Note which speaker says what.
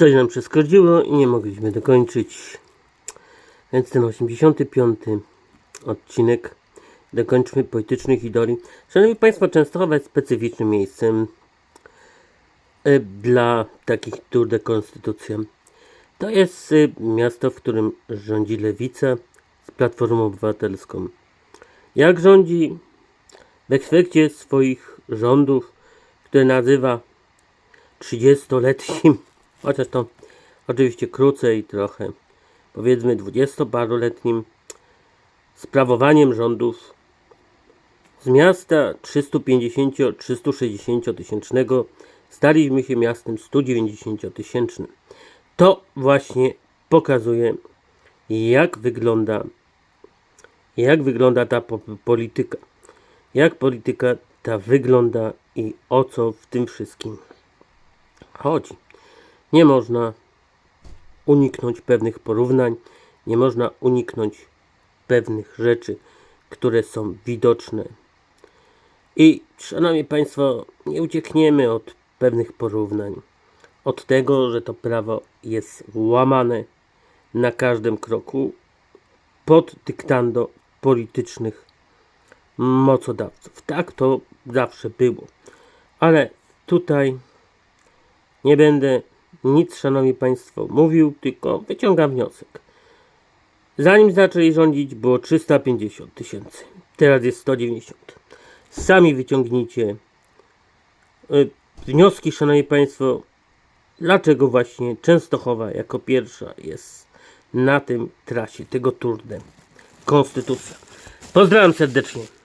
Speaker 1: Coś nam przeszkodziło i nie mogliśmy dokończyć. Więc ten 85 odcinek dokończmy politycznych idoli. Szanowni Państwo, Częstochowa jest specyficznym miejscem e, dla takich tour de konstytucja. To jest e, miasto, w którym rządzi lewica z Platformą Obywatelską. Jak rządzi? W efekcie swoich rządów, które nazywa 30-letnim, chociaż to oczywiście krócej trochę, powiedzmy 20-paroletnim sprawowaniem rządów z miasta 350-360 tysięcznego staliśmy się miastem 190 tysięcznym. To właśnie pokazuje jak wygląda jak wygląda ta po- polityka. Jak polityka ta wygląda i o co w tym wszystkim chodzi. Nie można uniknąć pewnych porównań, nie można uniknąć pewnych rzeczy, które są widoczne. I szanowni Państwo, nie uciekniemy od pewnych porównań. Od tego, że to prawo jest łamane na każdym kroku pod dyktando politycznych mocodawców. Tak to zawsze było. Ale tutaj nie będę nic, szanowni państwo, mówił, tylko wyciągam wniosek. Zanim zaczęli rządzić, było 350 tysięcy. Teraz jest 190. Sami wyciągnijcie y, wnioski, szanowni państwo, dlaczego właśnie Częstochowa jako pierwsza jest na tym trasie tego Tour de Konstytucja. Pozdrawiam serdecznie.